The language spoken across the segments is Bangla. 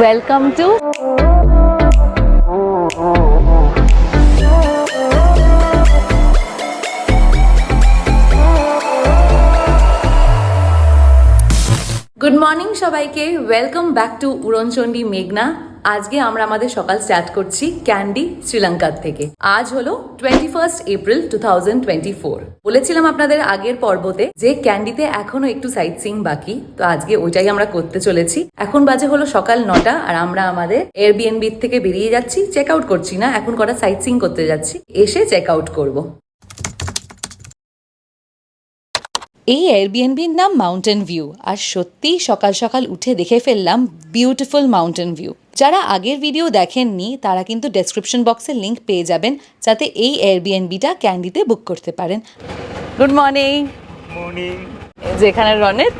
ওয়েলকাম টু গুড মর্নিং সবাইকে। ওয়েলকাম ব্যাক টু উড়নচণ্ডী মেঘনা আজকে আমরা আমাদের সকাল স্টার্ট করছি ক্যান্ডি শ্রীলঙ্কার থেকে। আজ হলো twenty first April two thousand twenty four বলেছিলাম আপনাদের আগের পর্বতে যে ক্যান্ডিতে এখনও একটু সাইট সিং বাকি, তো আজকে ওইটাই আমরা করতে চলেছি। এখন বাজে হলো সকাল নটা, আর আমরা আমাদের এয়ারবিএনবি থেকে বেরিয়ে যাচ্ছি। চেক আউট করছি না, এখন কটা সাইট সিং করতে যাচ্ছি। এসে চেক আউট করব। এই এয়ারবিএনবির নাম মাউন্টেন ভিউ আর সত্যিই সকাল সকাল উঠে দেখে ফেললাম বিউটিফুল মাউন্টেন ভিউ যারা আগের ভিডিও দেখেননি তারা কিন্তু ডেসক্রিপশন বক্সে লিঙ্ক পেয়ে যাবেন যাতে এই এয়ারবিএনবিটা ক্যান্ডিতে বুক করতে পারেন। গুড মর্নিং মর্নিং যেখানে রনেত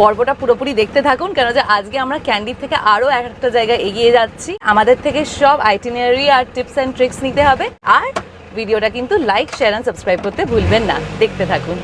পর্বটা পুরোপুরি দেখতে থাকুন কেন যে আজকে আমরা ক্যান্ডির থেকে আরও একটা জায়গায় এগিয়ে যাচ্ছি। আমাদের থেকে সব আইটিনারি আর টিপস অ্যান্ড ট্রিক্স নিতে হবে। আর ভিডিওটা কিন্তু লাইক শেয়ার অ্যান্ড সাবস্ক্রাইব করতে ভুলবেন না। দেখতে থাকুন।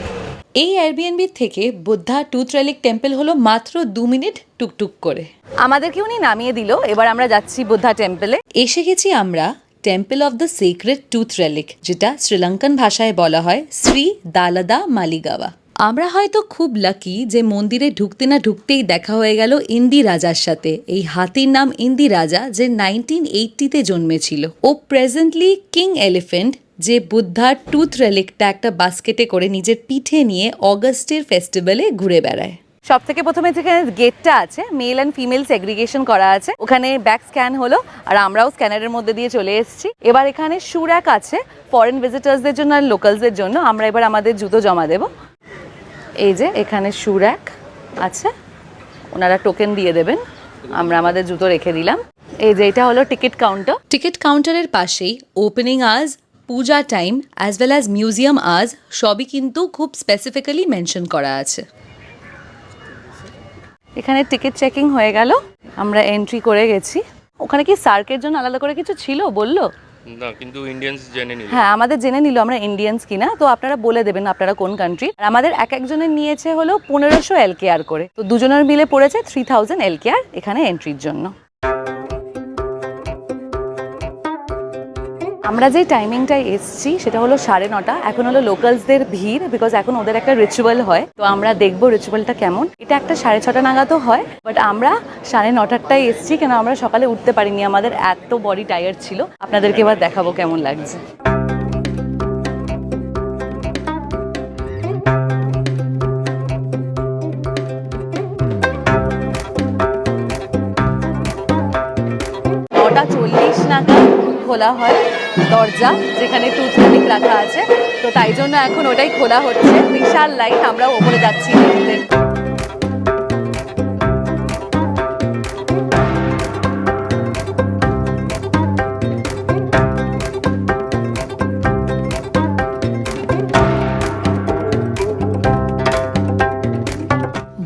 এই এয়ারবিএনবি থেকে বুদ্ধা টুথ রেলিক টেম্পল হলো মাত্র দু মিনিট টুকটুক করে। আমাদেরকে উনি নামিয়ে দিল। এবার আমরা যাচ্ছি বুদ্ধা টেম্পলে এসে গেছি আমরা temple of the sacred tooth relic যেটা শ্রীলঙ্কান ভাষায় বলা হয় শ্রী দালাদা মালিগাওয়া। আমরা হয়তো খুব লাকি যে মন্দিরে ঢুকতে না ঢুকতেই দেখা হয়ে গেল ইন্দি রাজার সাথে। এই হাতির নাম ইন্দি রাজা যে নাইনটিন এইটিতে জন্মেছিল। ও প্রেজেন্টলি কিং এলিফেন্ট যে বুদ্ধার টুথ রেলিকটা একটা বাস্কেটে করে নিজের পিঠে নিয়ে অগস্টের ফেস্টিভ্যালে ঘুরে বেড়ায়। সব থেকে প্রথমে যেখানে গেটটা আছে মেল অ্যান্ড ফিমেল সেগ্রিগেশন করা আছে ওখানে ব্যাক স্ক্যান হলো আর আমরাও স্ক্যানারের মধ্যে দিয়ে চলে এসেছি। এবার এখানে সুরাক আছে ফরেন ভিজিটার্সদের জন্য আর লোকালসদের জন্য আমরা এবার আমাদের জুতো জমা দেব। এই যে এখানে সুরাক আছে ওনারা টোকেন দিয়ে দেবেন আমরা আমাদের জুতো রেখে দিলাম। এই যে এটা হলো টিকিট কাউন্টার টিকিট কাউন্টারের পাশেই ওপেনিং আজ puja time as well as museum আজ সবই কিন্তু খুব স্পেসিফিক্যালি মেনশন করা আছে। এখানে টিকিট চেকিং হয়ে গেল আমরা এন্ট্রি করে গেছি। ওখানে কি সার্কের জন্য আলাদা করে কিছু ছিল বলল? না কিন্তু ইন্ডিয়ানস জেনে নিল। হ্যাঁ আমাদের জেনে নিল আমরা ইন্ডিয়ানস কিনা। তো আপনারা বলে দেবেন আপনারা কোন কান্ট্রি আর আমাদের এক একজনের নিয়েছে হলো পনেরোশো এলকেআর করে। তো দুজনের মিলে পড়েছে থ্রি থাউজেন্ড এলকেআর এখানে এন্ট্রির জন্য। আমরা যে টাইমিংটায় এসছি, সেটা হলো সাড়ে নটা। এখন হলো লোকালসদের ভিড় বিকজ এখন ওদের একটা রিচুয়াল হয়। তো আমরা দেখব রিচুয়ালটা কেমন। এটা একটা সাড়ে ছটা নাগাদও হয় বাট আমরা সাড়ে নটারটায় এসছি, কেন আমরা সকালে উঠতে পারিনি। আমাদের এত বডি টায়ার ছিল। আপনাদেরকে এবার দেখাবো কেমন লাগছে। খোলা হয়। দরজা যেখানে টুথপিক রাখা আছে। তো তাই জন্য এখন ওটাই খোলা হচ্ছে। বিশাল লাইন আমরা ওপরে যাচ্ছি দেখতে।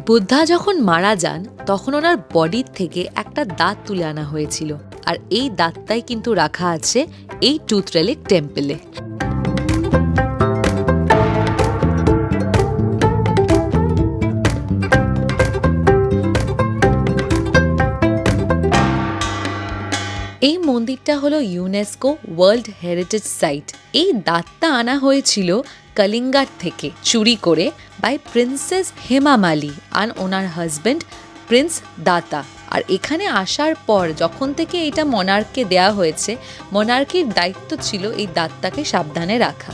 বুদ্ধা যখন মারা যান, তখন ওনার বডির থেকে একটা দাঁত তুলে আনা হয়েছিল। আর এই দাঁতটাই কিন্তু রাখা আছে এই টুথ রেলিক টেম্পলে। এই মন্দিরটা হলো ইউনেস্কো ওয়ার্ল্ড হেরিটেজ সাইট। এই দাঁতটা আনা হয়েছিল কলিঙ্গার থেকে, চুরি করে বাই প্রিন্সেস হেমা মালি আর ওনার হাজবেন্ড প্রিন্স দাতা আর এখানে আসার পর যখন থেকে এটা মনার্ককে দেয়া হয়েছে মনার্কির দায়িত্ব ছিল এই দাঁতটাকে সাবধানে রাখা।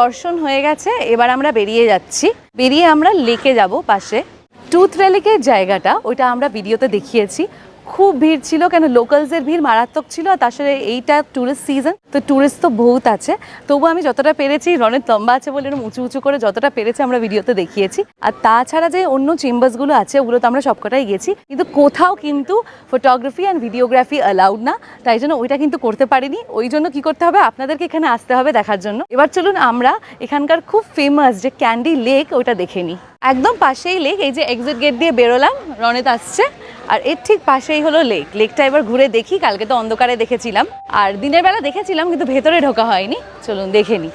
দর্শন হয়ে গেছে, এবার আমরা বেরিয়ে যাচ্ছি। বেরিয়ে আমরা লেকে যাব পাশে। টুথ রেলিকের জায়গাটা, ওইটা আমরা ভিডিওতে দেখিয়েছি। খুব ভিড় ছিল, কেন লোকালসের ভিড় মারাত্মক ছিল, আর তার এইটা ট্যুরিস্ট সিজন তো ট্যুরিস্ট তো বহুত আছে। তবু আমি যতটা পেরেছি রনের লম্বা আছে বলে এরকম উঁচু উঁচু করে যতটা পেরেছি আমরা ভিডিওতে দেখিয়েছি। আর তাছাড়া যে অন্য চেম্বার্সগুলো আছে, ওগুলো তো আমরা সবকটাই গেছি। কিন্তু কোথাও কিন্তু ফটোগ্রাফি অ্যান্ড ভিডিওগ্রাফি অ্যালাউড না। তাই জন্য ওইটা কিন্তু করতে পারিনি। ওই জন্য কি করতে হবে? আপনাদেরকে এখানে আসতে হবে দেখার জন্য। এবার চলুন আমরা এখানকার খুব ফেমাস যে ক্যান্ডি লেক ওইটা দেখে নিই। একদম পাশেই লেক এই যে এক্সিট গেট দিয়ে বেরোলাম রনেত আসছে। আর এর ঠিক পাশেই হলো লেক। লেকটা এবার ঘুরে দেখি, কালকে তো অন্ধকারে দেখেছিলাম। আর দিনের বেলা দেখেছিলাম, কিন্তু ভেতরে ঢোকা হয়নি। চলুন দেখে নিই।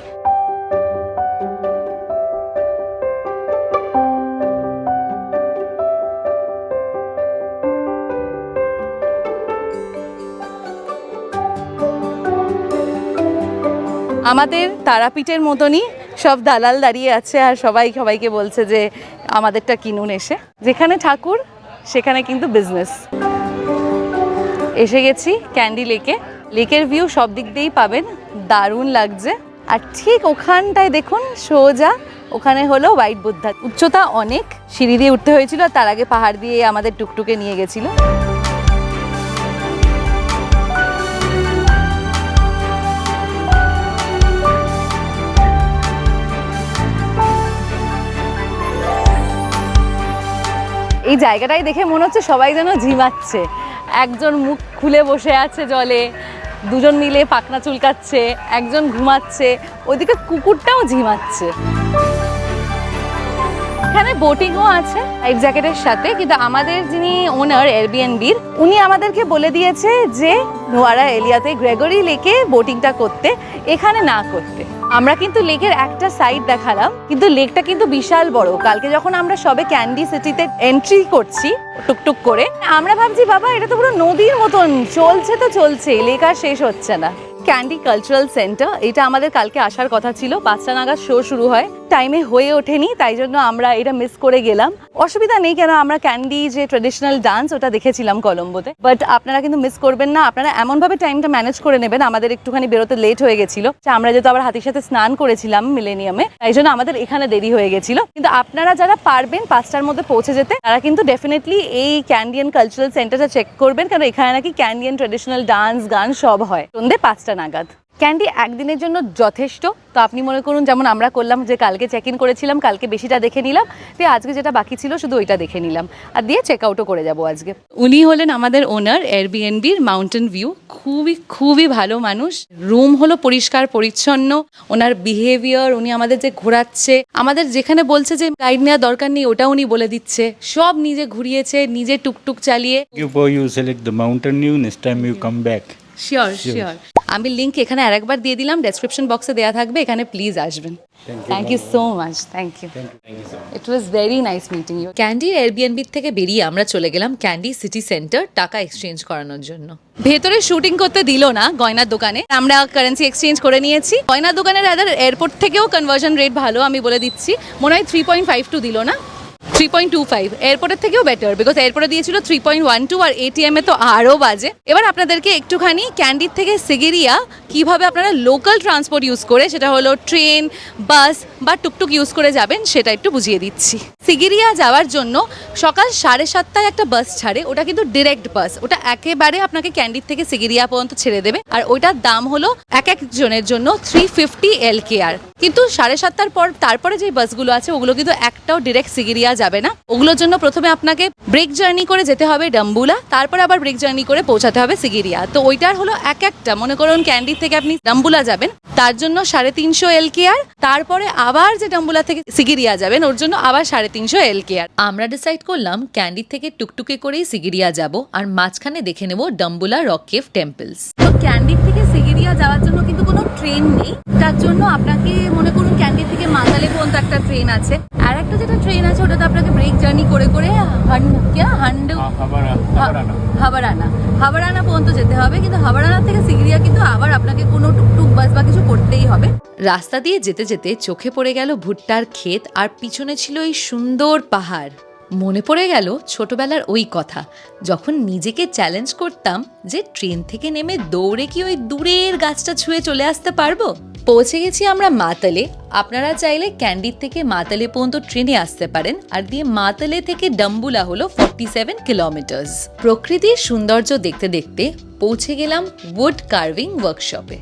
আমাদের তারাপীঠের মতনই সব দালাল দাঁড়িয়ে আছে আর সবাই সবাইকে বলছে যে আমাদেরটা কিনুন এসে। যেখানে ঠাকুর সেখানে কিন্তু বিজনেস এসে গেছি ক্যান্ডি লেকে লেকের ভিউ সব দিক দিয়েই পাবেন। দারুণ লাগছে। আর ঠিক ওখানটায় দেখুন, সোজা, ওখানে হলো হোয়াইট বুদ্ধা উচ্চতা অনেক। সিঁড়ি দিয়ে উঠতে হয়েছিল তার আগে পাহাড় দিয়ে আমাদের টুকটুকে নিয়ে গেছিল। এই জায়গাটাই দেখে মনে হচ্ছে সবাই যেন ঝিমাচ্ছে। একজন মুখ খুলে বসে আছে জলে, দুজন মিলে পাখনা চুলকাচ্ছে, একজন ঘুমাচ্ছে ওদিকে কুকুরটাও ঝিমাচ্ছে। এখানে বোটিংও আছে লাইফ জ্যাকেটের সাথে, কিন্তু আমাদের যিনি ওনার এয়ারবিএনবির উনি আমাদেরকে বলে দিয়েছে যে নোয়ারা এলিয়াতে গ্রেগরি লেকে বোটিংটা করতে, এখানে না করতে। আমরা কিন্তু লেকের একটা সাইড দেখালাম, কিন্তু লেকটা কিন্তু বিশাল বড়। কালকে যখন আমরা সবে ক্যান্ডি সিটিতে এন্ট্রি করছি, টুকটুক করে, আমরা ভাবছি, বাবা, এটা তো পুরো নদীর মতন, চলছে তো চলছে লেক আর শেষ হচ্ছে না। ক্যান্ডি কালচারাল সেন্টার এটা আমাদের কালকে আসার কথা ছিল। পাঁচটা নাগাদ শো শুরু হয়। টাইমে হয়ে ওঠেনি, তাই জন্য আমরা এটা মিস করে গেলাম। অসুবিধা নেই কেন, আমরা ক্যান্ডি যে ট্রেডিশনাল ডান্স ওটা দেখেছিলাম কলম্বোতে। বাট আপনারা কিন্তু মিস করবেন না, আপনারা এমনভাবে টাইমটা ম্যানেজ করে নেবেন, আমাদের একটুখানি বেরোতে লেট হয়ে গেছিল। আমরা যেহেতু আবার হাতির সাথে স্নান করেছিলাম মিলেনিয়ামে তাই জন্য আমাদের এখানে দেরি হয়ে গেছিল। কিন্তু আপনারা যারা পারবেন পাঁচটার মধ্যে পৌঁছে যেতে, তারা কিন্তু ডেফিনেটলি এই ক্যান্ডিয়ান কালচারাল সেন্টারটা চেক করবেন কারণ এখানে নাকি ক্যান্ডিয়ান ট্রেডিশনাল ডান্স গান সব হয়। সন্ধ্যে পাঁচটা নাগাদ। ক্যান্ডি একদিনের জন্য যথেষ্ট। তো আপনি মনে করুন যেমন আমরা করলাম যে কালকে চেক ইন করেছিলাম কালকে বেশিটা দেখে নিলাম দিয়ে আজকে যেটা বাকি ছিল শুধু ওইটা দেখে নিলাম। আর দিয়ে চেক আউটও করে যাব আজকে। উনি হলেন আমাদের ওনার এয়ারবিএনবির মাউন্টেন ভিউ খুবই খুবই ভালো মানুষ। রুম হলো পরিষ্কার পরিচ্ছন্ন। ওনার বিহেভিয়ার উনি আমাদের যে ঘোরাচ্ছে আমাদের যেখানে বলছে যে গাইড নেওয়ার দরকার নেই ওটা উনি বলে দিচ্ছে। সব নিজে ঘুরিয়েছে নিজে টুকটুক চালিয়ে। Select the mountain view, next time you come back. Sure sure আমি লিঙ্ক এখানে আরেকবার দিয়ে দিলাম ডেসক্রিপশন বক্সে দেওয়া থাকবে এখানে প্লিজ আসবেন। Thank you so much thank you it was very nice meeting you ক্যান্ডির Airbnb থেকে বেরিয়ে আমরা চলে গেলাম ক্যান্ডি সিটি সেন্টার টাকা এক্সচেঞ্জ করানোর জন্য। ভেতরে শুটিং করতে দিল না গয়নার দোকানে। আমরা কারেন্সি এক্সচেঞ্জ করে নিয়েছি। গয়নার দোকানের আদার এয়ারপোর্ট থেকেও কনভার্সন রেট ভালো আমি বলে দিচ্ছি। মনে হয় থ্রি পয়েন্ট ফাইভ টু দিল না। থ্রি পয়েন্ট টু ফাইভ এয়ারপোর্টের থেকেও বেটার বিকজ এয়ারপোর্টে দিয়েছিল থ্রি পয়েন্ট ওয়ান টু আর এটিএম এ তো আরও বাজে। এবার আপনাদেরকে একটুখানি ক্যান্ডির থেকে সিগেরিয়া কীভাবে আপনারা লোকাল ট্রান্সপোর্ট ইউজ করে, সেটা হলো ট্রেন বাস বা টুকটুক ইউজ করে যাবেন, সেটা একটু বুঝিয়ে দিচ্ছি। সিগেরিয়া যাওয়ার জন্য সকাল সাড়ে সাতটায় একটা বাস ছাড়ে, ওটা কিন্তু ডিরেক্ট বাস ওটা একেবারে আপনাকে ক্যান্ডির থেকে সিগেরিয়া পর্যন্ত ছেড়ে দেবে, আর ওইটার দাম হলো এক এক জনের জন্য থ্রি ফিফটি এল কিন্তু সাড়ে সাতটার পর, তারপরে যে বাসগুলো আছে, ওগুলো কিন্তু একটাও ডিরেক্ট সিগিরিয়া যাবে না। ওগুলোর জন্য প্রথমে আপনাকে ব্রেক জার্নি করে যেতে হবে ডাম্বুলা, তারপরে আবার ব্রেক জার্নি করে পৌঁছাতে হবে সিগিরিয়া। তো ওইটার হলো এক একটা। মনে করুন ক্যান্ডি থেকে আপনি ডাম্বুলা যাবেন, তার জন্য সাড়ে তিনশো এল কে আর তারপরে আবার যে ডাম্বুলা থেকে সিগিরিয়া যাবেন, ওর জন্য আবার সাড়ে তিনশো এল কে আর আমরা ডিসাইড করলাম ক্যান্ডির থেকে টুকটুকে করেই সিগিরিয়া যাব, আর মাঝখানে দেখে নেব ডাম্বুলা রক কেভ টেম্পলস তো ক্যান্ডির থেকে সিগিরিয়া যাওয়ার জন্য কিন্তু কোনো ট্রেন নেই, তার জন্য আপনাকে মনে করুন ক্যান্ডির মাতালে পর্যন্ত একটা ট্রেন আছে। আর একটা যেটা ট্রেন আছে ওটাতে আপনাকে ব্রেক জার্নি করে করে হান্ড হাবারানা। হাবারানা পর্যন্ত যেতে হবে কিন্তু হাবারানা থেকে সিগিরিয়া কিন্তু আবার আপনাকে কোনো টুকটুক বাস বা কিছু করতেই হবে। রাস্তা দিয়ে যেতে যেতে চোখে পড়ে গেল ভুট্টার ক্ষেত আর পিছনে ছিল এই সুন্দর পাহাড়। মনে পড়ে গেল ছোটবেলার ওই কথা, যখন নিজেকে চ্যালেঞ্জ করতাম যে ট্রেন থেকে নেমে দৌড়ে কি ওই দূরের গাছটা ছুঁয়ে চলে আসতে পারব? পৌঁছে গেছি আমরা মাতালে। আপনারা চাইলে ক্যান্ডির থেকে মাতালে পর্যন্ত ট্রেনে আসতে পারেন, আর দিয়ে মাতালে থেকে ডাম্বুলা হলো ফর্টি সেভেন কিলোমিটার্স প্রকৃতির সৌন্দর্য দেখতে দেখতে পৌঁছে গেলাম উড কার্ভিং ওয়ার্কশপে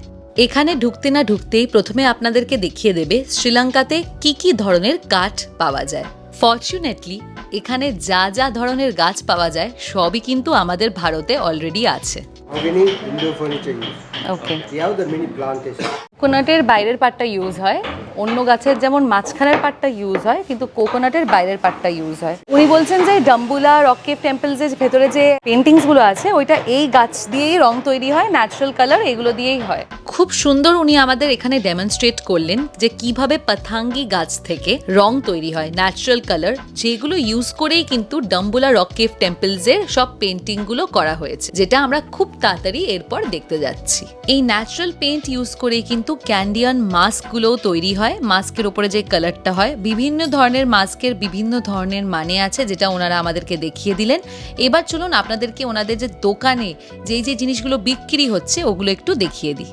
এখানে ঢুকতে না ঢুকতেই প্রথমে আপনাদেরকে দেখিয়ে দেবে, শ্রীলঙ্কাতে কি কি ধরনের কাঠ পাওয়া যায়। ফর্চুনেটলি এখানে যা যা ধরনের গাছ পাওয়া যায় সবই কিন্তু আমাদের ভারতে অলরেডি আছে। Furniture use? Okay the mini plantation. কোকোনাটের বাইরের পার্টটা ইউজ হয়। অন্য গাছের যেমন মাঝখানের পার্টটা ইউজ হয় কিন্তু কোকোনাটের বাইরের পার্টটা ইউজ হয়। উনি বলছেন যে ডাম্বুলা রক কেভ টেম্পলসের ভেতরে যে পেন্টিংসগুলো আছে ওইটা এই গাছ দিয়েই রং তৈরি হয় ন্যাচারাল কালার এগুলো দিয়েই হয়। খুব সুন্দর উনি আমাদের এখানে ডেমনস্ট্রেট করলেন যে কীভাবে পাথাঙ্গি গাছ থেকে রং তৈরি হয় ন্যাচারাল কালার যেগুলো ইউজ করেই কিন্তু ডাম্বুলা রক কেভ টেম্পলসের সব পেন্টিংগুলো করা হয়েছে। যেটা আমরা খুব তাড়াতাড়ি এরপর দেখতে যাচ্ছি। এই ন্যাচারাল পেন্ট ইউজ করেই কিন্তু ক্যান্ডিয়ান মাস্কগুলোও তৈরি হয়। মাস্কের উপরে যে কালারটা হয়, বিভিন্ন ধরনের মাস্কের বিভিন্ন ধরনের মানে আছে যেটা ওনারা আমাদেরকে দেখিয়ে দিলেন। এবার চলুন আপনাদেরকে ওনাদের যে দোকানে যেই যে জিনিসগুলো বিক্রি হচ্ছে, ওগুলো একটু দেখিয়ে দিই।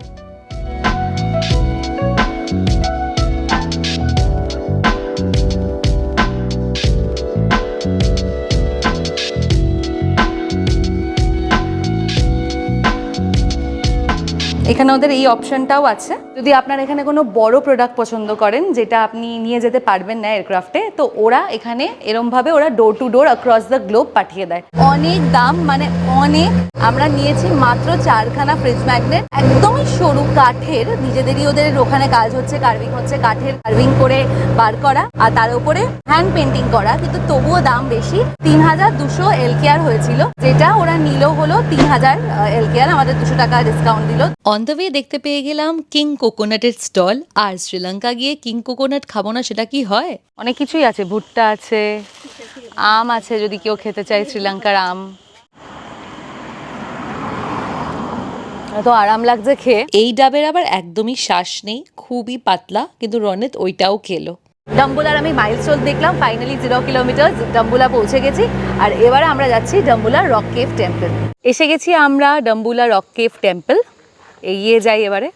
এখানে ওদের এই অপশনটাও আছে। যদি আপনার এখানে কোনো বড় প্রোডাক্ট পছন্দ করেন, যেটা আপনি নিয়ে যেতে পারবেন না এয়ারক্রাফটে তো ওরা এখানে এরমভাবে ওরা door to door across the globe পাঠিয়ে দেয়। অনেক দাম মানে অনেক। আমরা নিয়েছি মাত্র চারখানা ফ্রিজ ম্যাগনেট একদমই সরু কাঠের, নিজেদেরই ওদের ওখানে কাজ হচ্ছে কার্ভিং হচ্ছে, কাঠের কার্ভিং করে বার করা, আর তার উপরে হ্যান্ড পেন্টিং করা, কিন্তু তবুও দাম বেশি। তিন হাজার দুশো এলকেআর হয়েছিল, যেটা ওরা নিল হলো তিন হাজার এলকেআর আমাদের দুশো টাকা ডিসকাউন্ট দিল। অন দ্য ওয়ে দেখতে পেয়ে গেলাম কিং কোকোনাটের স্টল। আর শ্রীলঙ্কা গিয়ে কিং কোকোনাট খাব না সেটা কি হয়? অনেক কিছুই আছে ভুট্টা আছে আম আছে যদি কেউ খেতে চায় শ্রীলঙ্কার আম। তো আরাম লাগছে খেয়ে। এই ডাবের আবার একদমই শ্বাস নেই খুবই পাতলা কিন্তু রনেত ওইটাও খেলো। ডাম্বুলার আমি মাইল মাইলস্টোন দেখলাম ফাইনালি জিরো কিলোমিটার ডাম্বুলা পৌঁছে গেছি। আর এবারে আমরা যাচ্ছি ডাম্বুলা রক কেভ টেম্পল এসে গেছি আমরা ডাম্বুলা রক কেভ টেম্পল এগিয়ে যাই এবারে।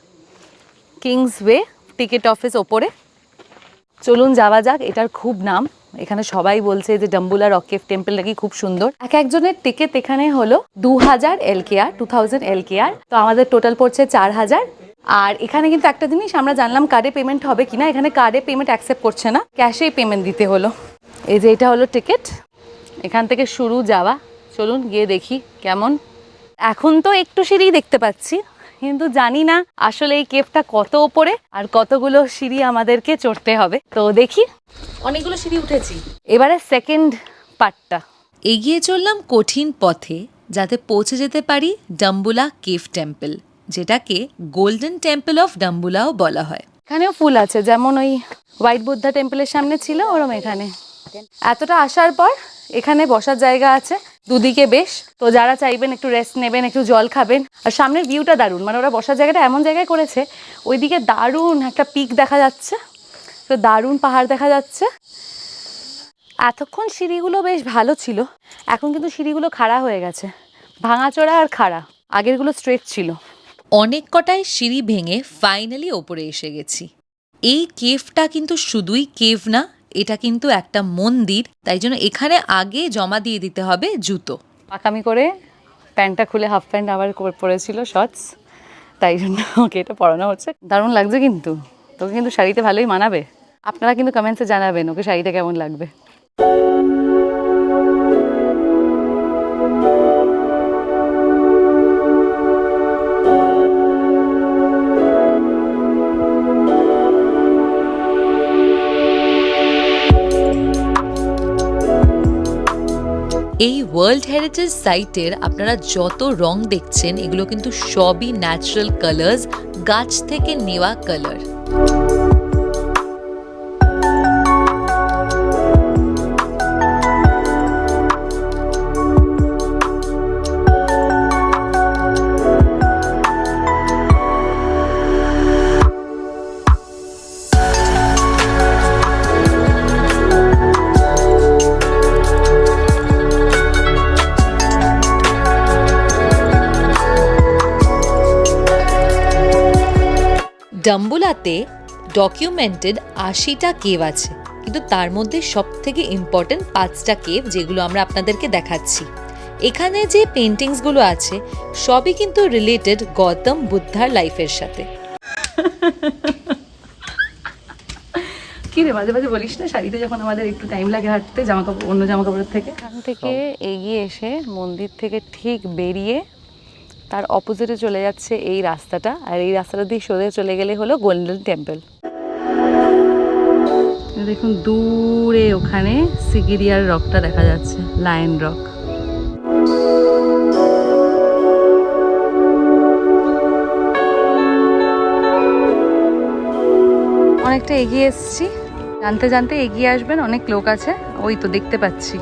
কিংস ওয়ে টিকিট অফিস ওপরে। চলুন যাওয়া যাক, এটার খুব নাম। এখানে সবাই বলছে যে ডাম্বুলা রক কেভ টেম্পল নাকি খুব সুন্দর। এক একজনের টিকিট এখানে হলো দু হাজার L K R two thousand L K R তো আমাদের টোটাল পড়ছে চার হাজার আর এখানে কিন্তু একটা জিনিস আমরা জানলাম কার্ডে পেমেন্ট হবে কিনা। এখানে কার্ডে পেমেন্ট অ্যাকসেপ্ট করছে না। ক্যাশেই পেমেন্ট দিতে হলো। এই যে এটা হলো টিকিট এখান থেকে শুরু যাওয়া। চলুন গিয়ে দেখি কেমন। এখন তো একটু সিঁড়ি দেখতে পাচ্ছি। কিন্তু জানি না আসলে এই কেভটা কত ওপরে আর কতগুলো সিঁড়ি আমাদেরকে চড়তে হবে। তো দেখি। অনেকগুলো সিঁড়ি উঠেছি। এবারে সেকেন্ড পার্টটা এগিয়ে চললাম কঠিন পথে যাতে পৌঁছে যেতে পারি ডাম্বুলা কেভ টেম্পল যেটাকে গোল্ডেন টেম্পল অফ ডাম্বুলাও বলা হয়। এখানেও ফুল আছে যেমন ওই হোয়াইট বুদ্ধা টেম্পলের সামনে ছিল ওরম এখানে। এতটা আসার পর এখানে বসার জায়গা আছে। দুদিকে বেশ। তো যারা চাইবেন একটু রেস্ট নেবেন, একটু জল খাবেন, আর সামনের ভিউটা দারুণ। মানে ওরা বসার জায়গাটা এমন জায়গায় করেছে, ওইদিকে দারুণ একটা পিক দেখা যাচ্ছে। তো দারুণ পাহাড় দেখা যাচ্ছে। এতক্ষণ সিঁড়িগুলো বেশ ভালো ছিল। এখন কিন্তু সিঁড়িগুলো খাড়া হয়ে গেছে। ভাঙাচোরা আর খাড়া। আগেরগুলো স্ট্রেট ছিল। অনেক কটায় সিঁড়ি ভেঙে ফাইনালি ওপরে এসে গেছি। এই কেভটা কিন্তু শুধুই কেভ না এটা কিন্তু একটা মন্দির, তাই জন্য এখানে আগে জমা দিয়ে দিতে হবে জুতো। পাকামি করে প্যান্টটা খুলে হাফ প্যান্ট আবার পরেছিল শর্টস তাই জন্য ওকে এটা পরানো হচ্ছে। দারুণ লাগছে কিন্তু, তোকে কিন্তু শাড়িতে ভালোই মানাবে। আপনারা কিন্তু কমেন্টসে জানাবেন ওকে শাড়িটা কেমন লাগবে। এই ওয়ার্ল্ড হেরিটেজ সাইটের আপনারা যত রং দেখছেন, এগুলো কিন্তু সবই ন্যাচারাল কালার্স গাছ থেকে নেওয়া কালার ডাম্বুলাতে ডকুমেন্টেড আশিটা কেভ আছে। কিন্তু তার মধ্যে সব থেকে ইম্পর্টেন্ট পাঁচটা কেভ যেগুলো আমরা আপনাদেরকে দেখাচ্ছি। এখানে যে পেন্টিংসগুলো আছে সবই কিন্তু রিলেটেড গৌতম বুদ্ধার লাইফের সাথে। কি রে মাঝে মাঝে বলিস না শাড়িতে যখন আমাদের একটু টাইম লাগে হাঁটতে জামা কাপড় অন্য জামা কাপড়ের থেকে? এখান থেকে এগিয়ে এসে মন্দির থেকে ঠিক বেরিয়ে তার অপোজিটে চলে যাচ্ছে এই রাস্তাটা, আর এই রাস্তাটা দিয়ে সোজা চলে গেলে হলো গোল্ডেন টেম্পল দেখুন, দূরে ওখানে সিগিরিয়ার রকটা দেখা যাচ্ছে লায়ন রক অনেকটা এগিয়ে এসেছি। জানতে জানতে এগিয়ে আসবেন, অনেক লোক আছে, ওই তো দেখতে পাচ্ছি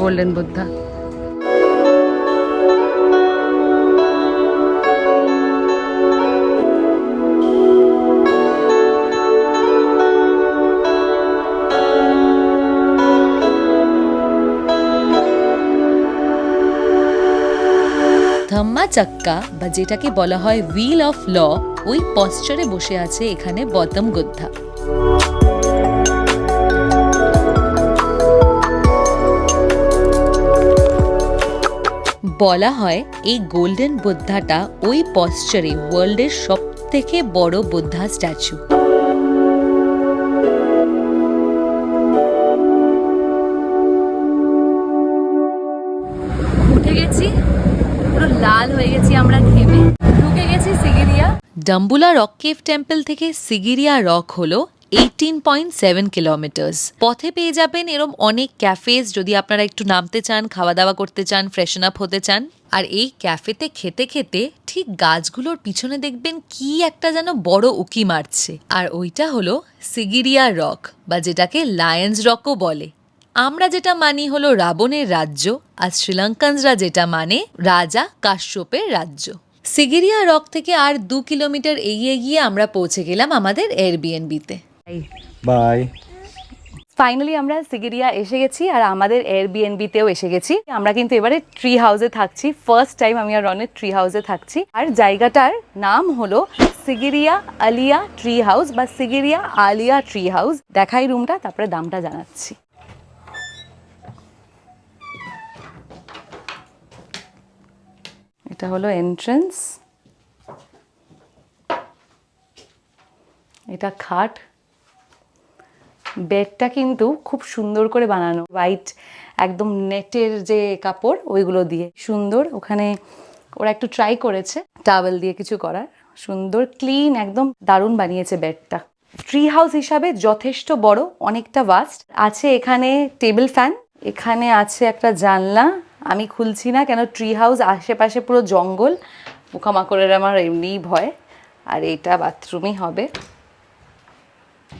গোল্ডেন বুদ্ধা চাক্কা, বা যেটাকে বলা হয় হুইল অফ ল ওই পশ্চারে বসে আছে এখানে বতম গোদ্ধা বলা হয় এই গোল্ডেন বুদ্ধাটা ওই পশ্চারে ওয়ার্ল্ডের সব থেকে বড় Buddha statue Dambulla rock cave temple থেকে সিগিরিয়া রক হলো এইটিন পয়েন্ট সেভেন কিলোমিটার্স পথে পেয়ে যাবেন এরম অনেক ক্যাফেজ যদি আপনারা একটু নামতে চান খাওয়া দাওয়া করতে চান ফ্রেশন আপ হতে চান। আর এই ক্যাফেতে খেতে খেতে ঠিক গাছগুলোর পিছনে দেখবেন কি একটা যেন বড় উকি মারছে। আর ওইটা হলো সিগিরিয়া রক, বা যেটাকে লায়ন্স রকও বলে। আমরা যেটা মানি হলো রাবণের রাজ্য, আর শ্রীলঙ্কানরা যেটা মানে রাজা কাশ্যপের রাজ্য। সিগিরিয়া রক থেকে আর দু কিলোমিটার এগিয়ে গিয়ে আমরা পৌঁছে গেলাম আমাদের এয়ারবিএনবিতে Bye. ফাইনালি আমরা সিগিরিয়া এসে গেছি আর আমাদের এয়ারবিএনবিতেও এসে গেছি। আমরা কিন্তু এবারে ট্রি হাউসে থাকছি। ফার্স্ট টাইম আমি আর রনের ট্রি হাউসে থাকছি। আর জায়গাটার নাম হলো সিগিরিয়া আলিয়া ট্রি হাউস বা সিগিরিয়া আলিয়া ট্রি হাউস দেখাই রুমটা তারপরে দামটা জানাচ্ছি। এটা হলো এন্ট্রেন্স এটা খাট। বেডটা কিন্তু খুব সুন্দর করে বানানো। হোয়াইট একদম নেটের যে কাপড়, ওইগুলো দিয়ে। সুন্দর, ওখানে ওরা একটু ট্রাই করেছে। টাওয়েল দিয়ে কিছু করার। সুন্দর ক্লিন একদম দারুণ বানিয়েছে বেডটা ট্রি হাউস হিসাবে যথেষ্ট বড়, অনেকটা ভাস্ট আছে এখানে টেবিল ফ্যান এখানে আছে একটা জানলা। আমি খুলছি না, কেন ট্রি হাউস আশেপাশে পুরো জঙ্গল? পোকামাকড়ের আমার এমনিই ভয়। আর এটা বাথরুমই হবে।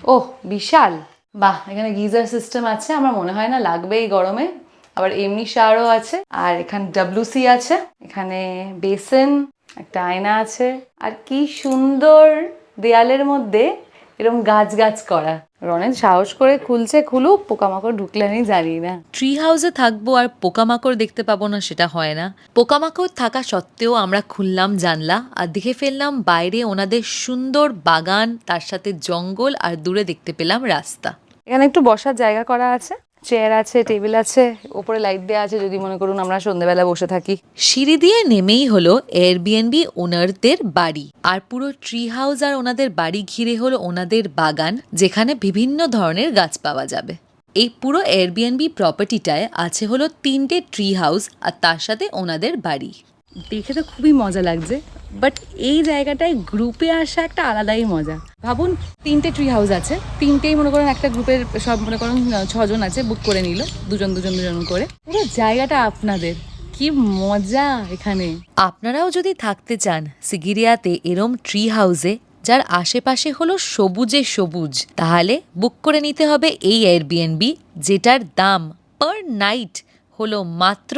ওহ, বিশাল। বাহ, এখানে গিজার সিস্টেম আছে, আমার মনে হয় না লাগবে এই গরমে। আবার এমনি শাওয়ারও আছে, আর এখানে ডাব্লুসি আছে, এখানে বেসন একটা আয়না আছে। আর কি সুন্দর দেয়ালের মধ্যে এরকম গাছ গাছ করা। রনের সাহস করে খুলছে খুলু পোকামাকড় ঢুকলে আমি জানি না। ট্রি হাউসে থাকব আর পোকামাকড় দেখতে পাবো না সেটা হয় না। পোকামাকড় থাকা সত্ত্বেও আমরা খুললাম জানলা আর দেখে ফেললাম বাইরে ওনাদের সুন্দর বাগান তার সাথে জঙ্গল আর দূরে দেখতে পেলাম রাস্তা। এখানে একটু বসার জায়গা করা আছে। চেয়ার আছে টেবিল আছে, ওপরে লাইট দেওয়া আছে, যদি মনে করুন আমরা সন্ধ্যেবেলা বসে থাকি। সিঁড়ি দিয়ে নেমেই হলো এয়ারবিএনবি ওনারদের বাড়ি। আর পুরো ট্রি হাউস আর ওনাদের বাড়ি ঘিরে হলো ওনাদের বাগান, যেখানে বিভিন্ন ধরনের গাছ পাওয়া যাবে। এই পুরো এয়ারবিএনবি প্রপার্টিটায় আছে হলো তিনটে ট্রি হাউস আর তার সাথে ওনাদের বাড়ি। দেখে তো খুবই মজা লাগছে বাট এই জায়গাটায় গ্রুপে আসা একটা আলাদাই মজা। ভাবুন, তিনটে ট্রি হাউস আছে, তিনটেই মনে করুন একটা গ্রুপের সব মনে করুন ছজন আছে বুক করে নিল, দুজন দুজন দুজন করে। পুরো জায়গাটা আপনাদের, কি মজা এখানে। আপনারাও যদি থাকতে চান সিগিরিয়াতে এরম ট্রি হাউসে যার আশেপাশে হলো সবুজে সবুজ, তাহলে বুক করে নিতে হবে এই এয়ারবিএনবি যেটার দাম পার নাইট হলো মাত্র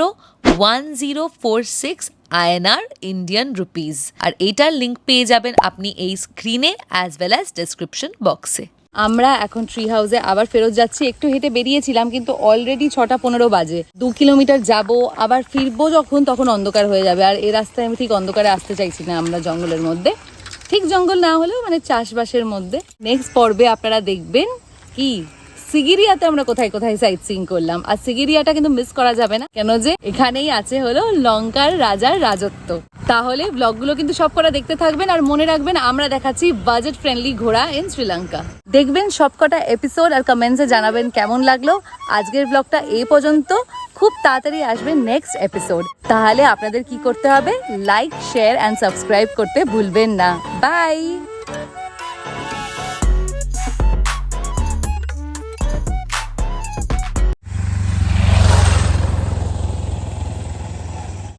ওয়ান জিরো ফোর সিক্স আয়নার ইন্ডিয়ান রুপিস আর এইটার লিঙ্ক পেয়ে যাবেন আপনি এই স্ক্রিনে অ্যাজ ওয়েল অ্যাজ ডেসক্রিপশন বক্সে আমরা এখন ট্রি হাউসে আবার ফেরত যাচ্ছি। একটু হেঁটে বেরিয়েছিলাম, কিন্তু অলরেডি ছটা পনেরো বাজে। দু কিলোমিটার যাব, আবার ফিরবো যখন, তখন অন্ধকার হয়ে যাবে। আর এই রাস্তায় আমি ঠিক অন্ধকারে আসতে চাইছি না আমরা জঙ্গলের মধ্যে। ঠিক জঙ্গল না হলেও মানে চাষবাসের মধ্যে। নেক্সট পর্বে আপনারা দেখবেন কি সিগিরিয়াতে আমরা কোথায় কোথায় সাইট সিং করলাম। আর সিগিরিয়াটা কিন্তু মিস করা যাবে না। কেন যে এখানেই আছে হলো লঙ্কার রাজার রাজত্ব। তাহলে ব্লগগুলো কিন্তু সব কটা দেখতে থাকবেন আর মনে রাখবেন আমরা দেখাচ্ছি বাজেট ফ্রেন্ডলি ঘোড়া ইন শ্রীলঙ্কা দেখবেন সবকটা এপিসোড আর কমেন্টসে জানাবেন কেমন লাগল। আজকের ব্লগটা এই পর্যন্ত। খুব তাড়াতাড়ি আসবে নেক্সট এপিসোড তাহলে আপনাদের কি করতে হবে? লাইক শেয়ার অ্যান্ড সাবস্ক্রাইব করতে ভুলবেন না। বাই